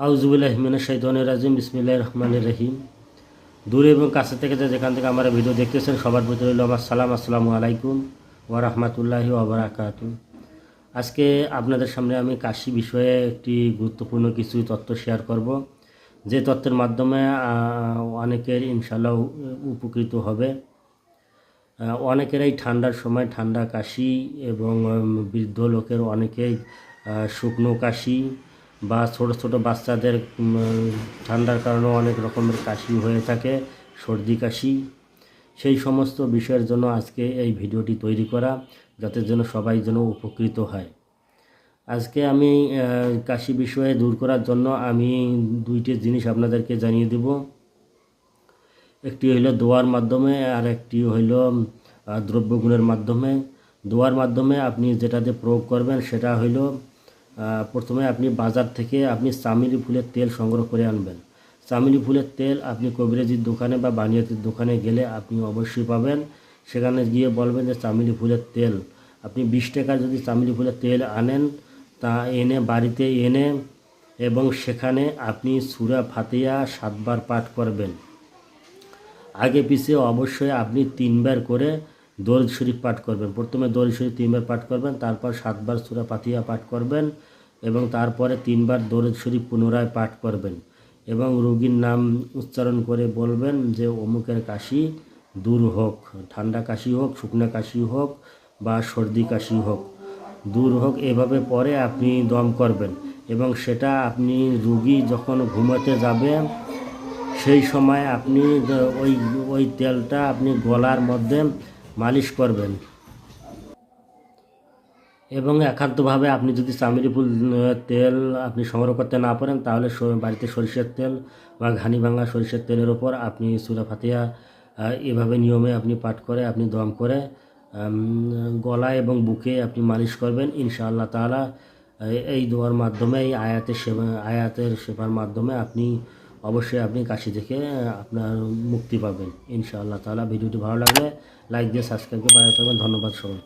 আউজুবুল্লাহমিন শৈতনের রাজিম বিসমিল্লাহ রহমানের রহিম। দূরে এবং কাছে থেকে যে যেখান থেকে আমরা ভিডিও দেখতেছেন, সবার রইল আমার সালাম, আসসালামু আলাইকুম ওয়া রাহমাতুল্লাহি ওয়া বারাকাতুহু। আজকে আপনাদের সামনে আমি কাশি বিষয়ে একটি গুরুত্বপূর্ণ কিছু তথ্য শেয়ার করব। যে তথ্যের মাধ্যমে অনেকের ইনশাল্লাহ উপকৃত হবে। অনেকেরই ঠান্ডার সময় ঠান্ডা কাশি এবং বৃদ্ধ লোকের অনেকেই শুকনো কাশি বা ছোট ছোট বাচ্চাদের ঠান্ডার কারণে অনেক রকমের কাশি হয়ে থাকে, সর্দি কাশি। সেই সমস্ত বিষয়ের জন্য আজকে এই ভিডিওটি তৈরি করা, যাতে যেন সবাই যেন উপকৃত হয়। আজকে আমি কাশি বিষয়ে দূর করার জন্য আমি দুইটি জিনিস আপনাদেরকে জানিয়ে দেব। একটি হইল দোয়ার মাধ্যমে, আর একটি হইল দ্রব্যগুণের মাধ্যমে। দোয়ার মাধ্যমে আপনি যেটাতে প্রয়োগ করবেন সেটা হইল প্রথমে আপনি বাজার থেকে আপনি চামিলি ফুলের তেল সংগ্রহ করে আনবেন। চামিলি ফুলের তেল আপনি কবিরাজির দোকানে বা বানিয়াতির দোকানে গেলে আপনি অবশ্যই পাবেন। সেখানে গিয়ে বলবেন যে চামিলি ফুলের তেল। আপনি বিশ টাকার যদি চামিলি ফুলের তেল আনেন, তা এনে বাড়িতে এনে এবং সেখানে আপনি সুরা ফাতিয়া সাতবার পাঠ করবেন। আগে পিছিয়ে অবশ্যই আপনি তিনবার করে দরুদ শরীফ পাঠ করবেন। প্রথমে দরুদ শরীফ তিনবার পাঠ করবেন, তারপর সাতবার সুরা পাতিয়া পাঠ করবেন এবং তারপরে তিনবার দরুদ শরীফ পুনরায় পাঠ করবেন এবং রোগীর নাম উচ্চারণ করে বলবেন যে, অমুকের কাশি দূর হোক, ঠান্ডা কাশি হোক, শুকনো কাশি হোক বা সর্দি কাশি হোক, দূর হোক। এভাবে পরে আপনি দম করবেন এবং সেটা আপনি রুগী যখন ঘুমাতে যাবে, সেই সময় আপনি ওই ওই তেলটা আপনি গলার মধ্যে করবেন। এবং একান্তভাবে আপনি যদি চামেলি ফুল তেল আপনি সংগ্রহ করতে না পারেন, তাহলে বাড়িতে সরিষার তেল বা ঘানি ভাঙা সরিষার তেলের ওপর আপনি সুরা ফাতিয়া এভাবে নিয়মে আপনি পাঠ করে, আপনি দম করে গলা এবং বুকে আপনি মালিশ করবেন। ইনশাআল্লাহ এই- এই দোয়ার মাধ্যমে, এই আয়াতের সেবা, আয়াতের সেবার মাধ্যমে আপনি অবশ্যই আপনি কাশি থেকে আপনার মুক্তি পাবেন। ইনশাআল্লাহ তাহলে ভিডিওটি ভালো লাগলে লাইক দিয়ে সাবস্ক্রাইব করে পাঠাতে ধন্যবাদ সবাই